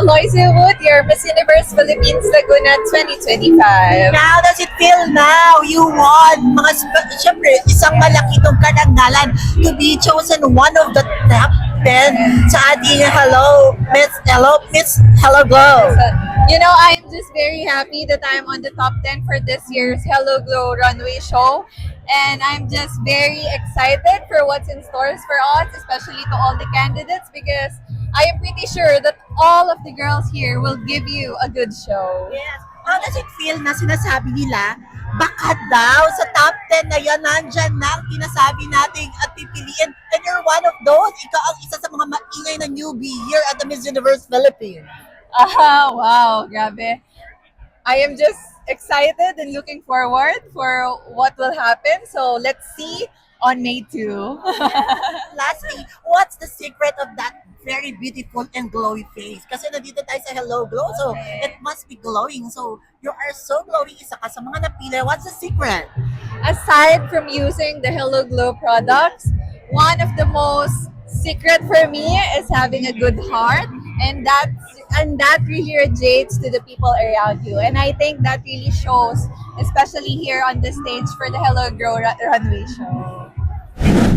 Aloysia Wood, your Miss Universe Philippines Laguna 2025. How does it feel now? You won! Mga, syempre, isang malaki itong karangalan to be chosen one of the top 10 sa ating Hello, Miss Hello, Miss Hello Glow. You know, I'm just very happy that I'm on the top 10 for this year's Hello Glow runway show. And I'm just very excited for what's in stores for us, especially to all the candidates, because I am pretty sure that all of the girls here will give you a good show. Yes. How does it feel na sinasabi nila, baka daw sa top 10 na yan, nandyan na ang tinasabi nating at pipiliin. And you're one of those. Ikaw ang isa sa mga maingay na newbie here at the Miss Universe Philippines. Ah, wow, grabe. I am just excited and looking forward for what will happen. So let's see on May 2. Lastly, what's the secret of that very beautiful and glowy face? Kasi nandito tayo sa Hello Glow, so it must be glowing. So, you are so glowing. Isa ka sa mga napili. What's the secret? Aside from using the Hello Glow products, one of the most secret for me is having a good heart and that's and that really radiates to the people around you and I think that really shows especially here on the stage for the Hello Glow Ru- runway show. Thank you.